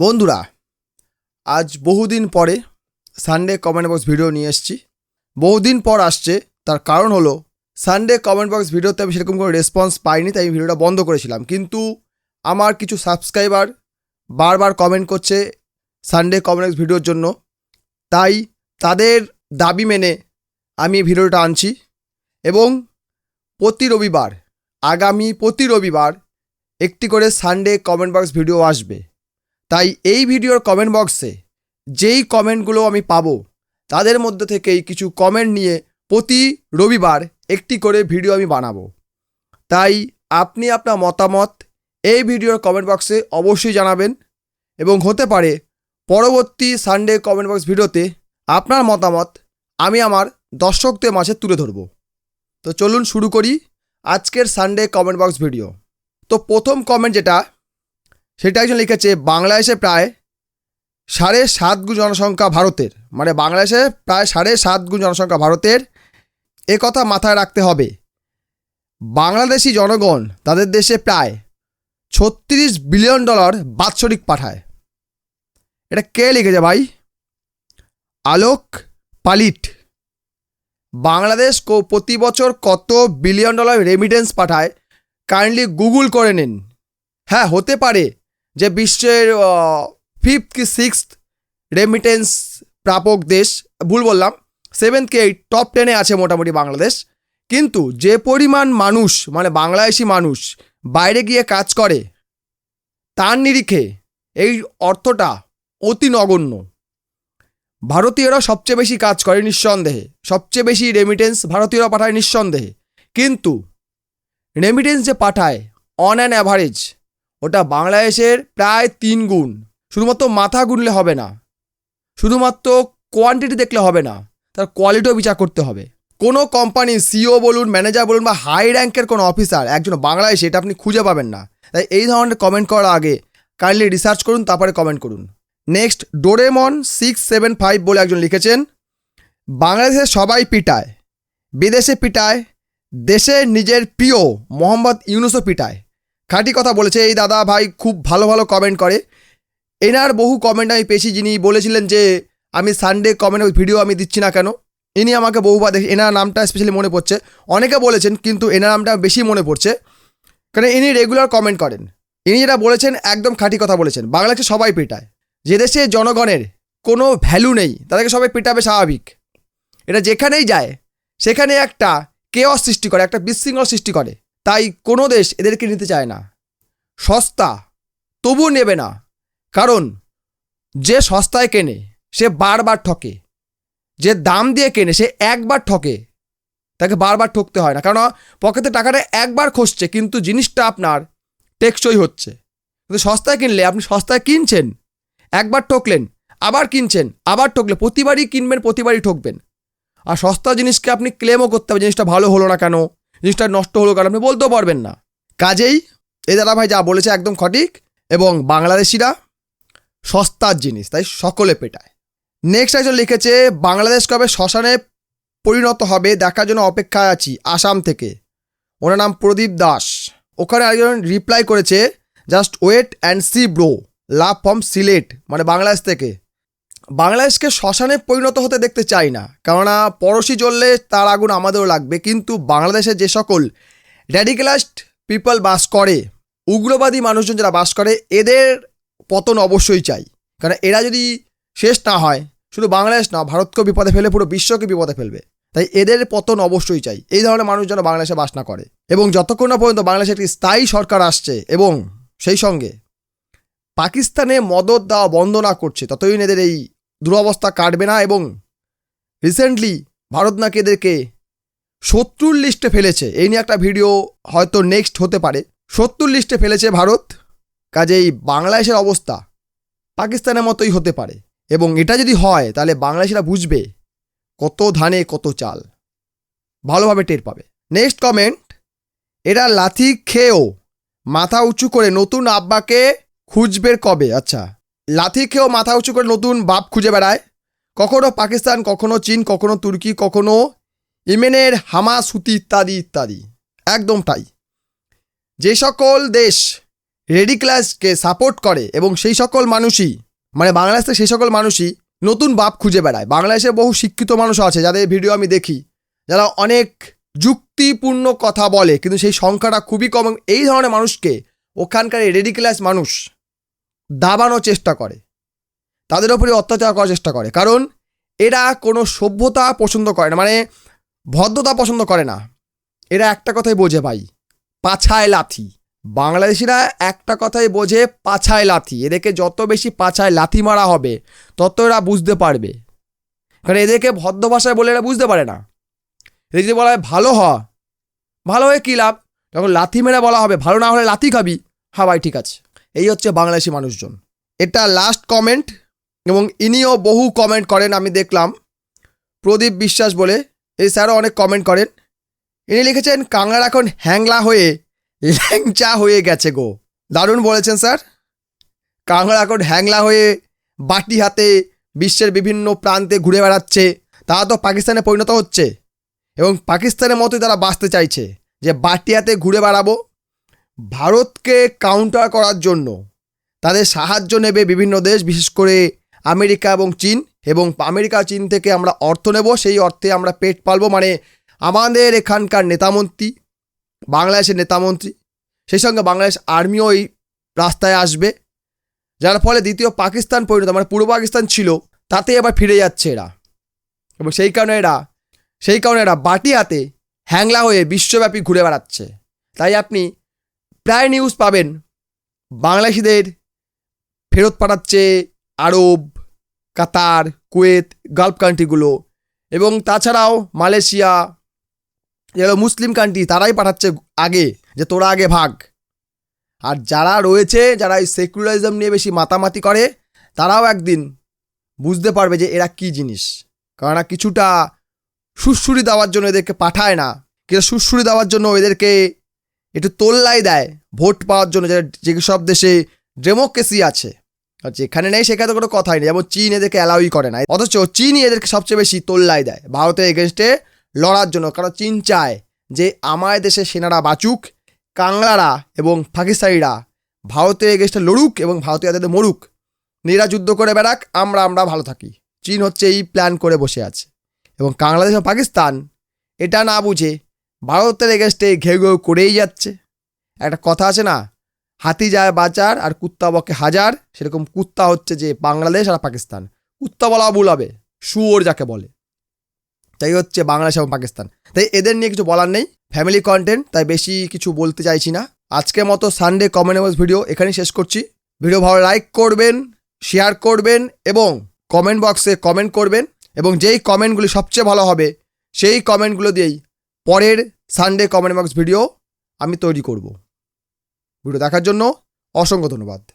বন্ধুরা, আজ বহুদিন পরে সানডে কমেন্ট বক্স ভিডিও নিয়ে এসেছি। বহুদিন পর আসছে, তার কারণ হলো সানডে কমেন্ট বক্স ভিডিওতে আমি সেরকম কোনো রেসপন্স পাইনি, তাই আমি ভিডিওটা বন্ধ করেছিলাম। কিন্তু আমার কিছু সাবস্ক্রাইবার বারবার কমেন্ট করছে সানডে কমেন্ট বক্স ভিডিওর জন্য। তাই তাদের দাবি মেনে আমি ভিডিওটা আনছি এবং প্রতি রবিবার, আগামী প্রতি রবিবার একটি করে সানডে কমেন্ট বক্স ভিডিও আসবে। তাই এই ভিডিওর কমেন্ট বক্সে যেই কমেন্টগুলো আমি পাবো, তাদের মধ্যে থেকেই কিছু কমেন্ট নিয়ে প্রতি রবিবার একটি করে ভিডিও আমি বানাবো। তাই আপনি আপনার মতামত এই ভিডিওর কমেন্ট বক্সে অবশ্যই জানাবেন এবং হতে পারে পরবর্তী সানডে কমেন্ট বক্স ভিডিওতে আপনার মতামত আমি আমার দর্শকদের মাঝে তুলে ধরব। তো চলুন শুরু করি আজকের সানডে কমেন্ট বক্স ভিডিও তো প্রথম কমেন্ট যেটা সেটা একজন লিখেছে, বাংলাদেশে প্রায় সাড়ে সাত গুণ জনসংখ্যা ভারতের। মানে বাংলাদেশে প্রায় সাড়ে সাত গুণ জনসংখ্যা ভারতের। এ কথা মাথায় রাখতে হবে, বাংলাদেশি জনগণ তাদের দেশে প্রায় ছত্রিশ বিলিয়ন ডলার বাৎসরিক পাঠায়। এটা কে লিখেছে ভাই? আলোক পালিট। বাংলাদেশ কো- প্রতি বছর কত বিলিয়ন ডলার রেমিটেন্স পাঠায় কাইন্ডলি গুগল করে নিন। হ্যাঁ হতে পারে। যে বিশ্বের ফিফথ কি সিক্সথ রেমিটেন্স প্রাপক দেশ, ভুল বললাম সেভেন্থ কি এইট টপ টেনে আছে মোটামুটি বাংলাদেশ। কিন্তু যে পরিমাণ মানুষ মানে বাংলাদেশি মানুষ, বাইরে গিয়ে কাজ করে, তার নিরিখে এই অর্থটা অতি নগণ্য। ভারতীয়রা সবচেয়ে বেশি কাজ করে নিঃসন্দেহে, সবচেয়ে বেশি রেমিটেন্স ভারতীয়রা পাঠায় নিঃসন্দেহে। কিন্তু রেমিটেন্স যে পাঠায় অন অ্যান অ্যাভারেজ ওটা বাংলাদেশের প্রায় তিন গুণ। শুধুমাত্র মাথা গুনলে হবে না। শুধুমাত্র কোয়ান্টিটি দেখলে হবে না, তার কোয়ালিটিও বিচার করতে হবে। কোনো কোম্পানি সিও বলুন ম্যানেজার বলুন বা হাই র্যাঙ্কের কোনো অফিসার একজন বাংলাদেশে, এটা আপনি খুঁজে পাবেন না। তাই এই ধরনের কমেন্ট করার আগে কাইন্ডলি রিসার্চ করুন, তারপরে কমেন্ট করুন। Next Doraemon six seven five বলে একজন লিখেছেন, বাংলাদেশে সবাই পিটায়, বিদেশে পিটায়, দেশে নিজের প্রিয় মোহাম্মদ ইউনুসও পিটায়। খাঁটি কথা বলেছে, এই দাদা ভাই খুব ভালো ভালো কমেন্ট করে। এনার বহু কমেন্ট আমি পেয়েছি, যিনি বলেছিলেন যে, আমি সানডে কমেন্ট ভিডিও আমি দিচ্ছি না কেন? ইনি আমাকে বহুবার দেখি, এনার নামটা স্পেশালি মনে পড়ছে। অনেকে বলেছেন, কিন্তু এনার নামটা বেশি মনে পড়ছে। কারণ ইনি রেগুলার কমেন্ট করেন। ইনি যেটা বলেছেন, একদম খাঁটি কথা বলেছেন। বাংলাকে সবাই পেটায়। যে দেশে জনগণের কোনো ভ্যালু নেই, তাদেরকে সবাই পেটাবে স্বাভাবিক। এটা যেখানেই যায়, সেখানে একটা কেওয়াস সৃষ্টি করে, একটা বিশৃঙ্খল সৃষ্টি করে। তাই কোনো দেশ এদেরকে নিতে চায় না। সস্তা তবু নেবে না, কারণ যে সস্তায় কেনে, সে বারবার ঠকে। যে দাম দিয়ে কেনে, সে একবার ঠকে। তাকে বারবার ঠকতে হয় না কারণ পকেটে টাকাটা একবার খসছে, কিন্তু জিনিসটা আপনার টেকসই হচ্ছে। কিন্তু সস্তায় কিনলে, আপনি সস্তায় কিনছেন, একবার ঠকলেন, আবার কিনছেন, আবার ঠকলে, প্রতিবারই কিনবেন, প্রতিবারই ঠকবেন। আর সস্তা জিনিসকে আপনি ক্লেমও করতে হবে, জিনিসটা ভালো হলো না কেন? জিনিসটা নষ্ট হলো কারণ আপনি বলতেও পারবেন না। কাজেই এই দাদা ভাই যা বলেছে একদম সঠিক এবং বাংলাদেশিরা সস্তার জিনিস, তাই সকলে পেটায়। নেক্সট একজন লিখেছে, বাংলাদেশ কবে শ্মশানে পরিণত হবে দেখার জন্য অপেক্ষায় আছি, আসাম থেকে। ওনার নাম প্রদীপ দাস। ওখানে একজন রিপ্লাই করেছে just wait and see bro love from Sylhet মানে বাংলাদেশ থেকে। বাংলাদেশকে শ্মশানে পরিণত হতে দেখতে চাই না, কেননা পড়োশি জ্বললে তার আগুন আমাদেরও লাগবে। কিন্তু বাংলাদেশে যে সকল র্যাডিক্যালাইজড পিপল বাস করে, উগ্রবাদী মানুষজন যারা বাস করে, এদের পতন অবশ্যই চাই। কারণ এরা যদি শেষ না হয়, শুধু বাংলাদেশ না, ভারতকেও বিপদে ফেলে পুরো বিশ্বকে বিপদে ফেলবে। তাই এদের পতন অবশ্যই চাই। এই ধরনের মানুষ যেন বাংলাদেশে বাস না করে। এবং যতক্ষণ না পর্যন্ত বাংলাদেশে একটি স্থায়ী সরকার আসছে এবং সেই সঙ্গে পাকিস্তানে মদত দেওয়া বন্ধ না করছে, ততদিন এদের এই দুরবস্থা কাটবে না এবং রিসেন্টলি ভারত নাকি এদেরকে শত্রুর লিস্টে ফেলেছে। এই নিয়ে একটা ভিডিও হয়তো নেক্সট হতে পারে। শত্রুর লিস্টে ফেলেছে ভারত। কাজেই বাংলাদেশের অবস্থা পাকিস্তানের মতোই হতে পারে। এবং এটা যদি হয়, তাহলে বাংলাদেশিরা বুঝবে কত ধানে কত চাল। ভালোভাবে টের পাবে। নেক্সট কমেন্ট এরা লাথি খেয়েও মাথা উঁচু করে নতুন আব্বাকে খুঁজবে কবে? আচ্ছা লাথি খেয়েও মাথা উঁচু করে নতুন বাপ খুঁজে বেড়ায়। কখনো পাকিস্তান, কখনো চীন, কখনো তুর্কি, কখনো ইমেনের হামাস, হুতি ইত্যাদি ইত্যাদি। একদম তাই। যে সকল দেশ রেডি ক্লাসকে সাপোর্ট করে এবং সেই সকল মানুষই মানে বাংলাদেশে সেই সকল মানুষই নতুন বাপ খুঁজে বেড়ায়। বাংলাদেশে বহু শিক্ষিত মানুষ আছে, যাদের ভিডিও আমি দেখি, যারা অনেক যুক্তিপূর্ণ কথা বলে, কিন্তু সেই সংখ্যাটা খুবই কম এই ধরনের মানুষকে ওখানকার রেডি ক্লাস মানুষ দাবানোর চেষ্টা করে। তাদের ওপরে অত্যাচার করার চেষ্টা করে। কারণ এরা কোনো সভ্যতা পছন্দ করে না মানে ভদ্রতা পছন্দ করে না। এরা একটা কথাই বোঝে ভাই, পাছায় লাথি। বাংলাদেশিরা একটা কথাই বোঝে, পাছায় লাথি। এদেরকে যত বেশি পাছায় লাথি মারা হবে, তত এরা বুঝতে পারবে। কারণ এদেরকে ভদ্র ভাষায় বলে এরা বুঝতে পারে না। এদের যদি বলা হয়, ভালো হ, ভালো হয়ে কী লাভ? যখন লাথি মেরে বলা হবে, ভালো না হলে লাথি খাবি? হ্যাঁ ভাই, ঠিক আছে। এই হচ্ছে বাংলাদেশি মানুষজন। এটা লাস্ট কমেন্ট এবং ইনিও বহু কমেন্ট করেন, আমি দেখলাম। প্রদীপ বিশ্বাস বলে, এই স্যারও অনেক কমেন্ট করেন। ইনি লিখেছেন কাংলার এখন হ্যাংলা হয়ে, ল্যাংচা হয়ে গেছে গো। দারুণ বলেছেন স্যার। কাংলা এখন হ্যাংলা হয়ে, বাটি হাতে বিশ্বের বিভিন্ন প্রান্তে ঘুরে বেড়াচ্ছে। তারা তো পাকিস্তানে পরিণত হচ্ছে এবং পাকিস্তানের মতোই তারা বাঁচতে চাইছে যে বাটি হাতে ঘুরে বেড়াবো ভারতকে কাউন্টার করার জন্য তাদের সাহায্য নেবে বিভিন্ন দেশ, বিশেষ করে আমেরিকা এবং চীন এবং আমেরিকা, চীন থেকে আমরা অর্থ নেব, সেই অর্থে আমরা পেট পালবো। মানে আমাদের এখানকার নেতামন্ত্রী, বাংলাদেশের নেতামন্ত্রী, সেই সঙ্গে বাংলাদেশ আর্মিও এই রাস্তায় আসবে। যার ফলে দ্বিতীয় পাকিস্তান পরিণত মানে পূর্ব পাকিস্তান ছিল তাতে এবার ফিরে যাচ্ছে এরা। এবং সেই কারণে এরা, সেই কারণে এরা বাটি হাতে হ্যাংলা হয়ে বিশ্বব্যাপী ঘুরে বেড়াচ্ছে। তাই আপনি প্রায় নিউজ পাবেন। বাংলাদেশিদের ফেরত পাঠাচ্ছে আরব, কাতার, কুয়েত গালফ কান্ট্রিগুলো এবং তাছাড়াও মালয়েশিয়া যেগুলো মুসলিম কান্ট্রি তারাই পাঠাচ্ছে আগে, যে তোরা আগে ভাগ। আর যারা রয়েছে, যারা এই সেকুলারিজম নিয়ে বেশি মাতামাতি করে, তারাও একদিন বুঝতে পারবে যে এরা কি জিনিস। কারণ কিছুটা সুশ্রুরি দেওয়ার জন্য এদেরকে পাঠায় না। কিন্তু সুশ্রুরি দেওয়ার জন্য এদেরকে একটু তোল্লাই দেয়, ভোট পাওয়ার জন্য যে যেসব দেশে ডেমোক্রেসি আছে। আর যেখানে নেই সেখানে তো কোনো কথাই নেই, যেমন চীন এদেরকে অ্যালাউই করে না অথচ চীনই এদেরকে সবচেয়ে বেশি তোল্লাই দেয়, ভারতের এগেনস্টে লড়ার জন্য। কারণ চীন চায় যে আমার দেশে সেনারা বাঁচুক, কাংলারা এবং পাকিস্তানিরা ভারতের এগেনস্টে লড়ুক এবং ভারতীয়দের মরুক। এরা যুদ্ধ করে বেড়াক, আমরা আমরা ভালো থাকি। চীন হচ্ছে এই প্ল্যান করে বসে আছে। এবং বাংলাদেশ ও পাকিস্তান এটা না বুঝে ভারতের এগেস্টে ঘেউ ঘেউ করেই যাচ্ছে। একটা কথা আছে না, হাতি যায় বাজার আর কুত্তা বকে হাজার, সেরকম কুত্তা হচ্ছে যে বাংলাদেশ আর পাকিস্তান। কুত্তা বলা ভুল হবে, শুয়োর যাকে বলে। তাই হচ্ছে বাংলাদেশ এবং পাকিস্তান। তাই এদের নিয়ে কিছু বলার নেই ফ্যামিলি কন্টেন্ট তাই বেশি কিছু বলতে চাইছি না। আজকের মতো সানডে কমেন্টেবলস ভিডিও এখানেই শেষ করছি। ভিডিও ভালো লাইক করবেন শেয়ার করবেন এবং কমেন্ট বক্সে কমেন্ট করবেন এবং যেই কমেন্টগুলি সবচেয়ে ভালো হবে, সেই কমেন্টগুলো দিয়েই পরের সানডে কমেন্ট বক্স ভিডিও আমি তৈরি করব। ভিডিও দেখার জন্য অসংখ্য ধন্যবাদ।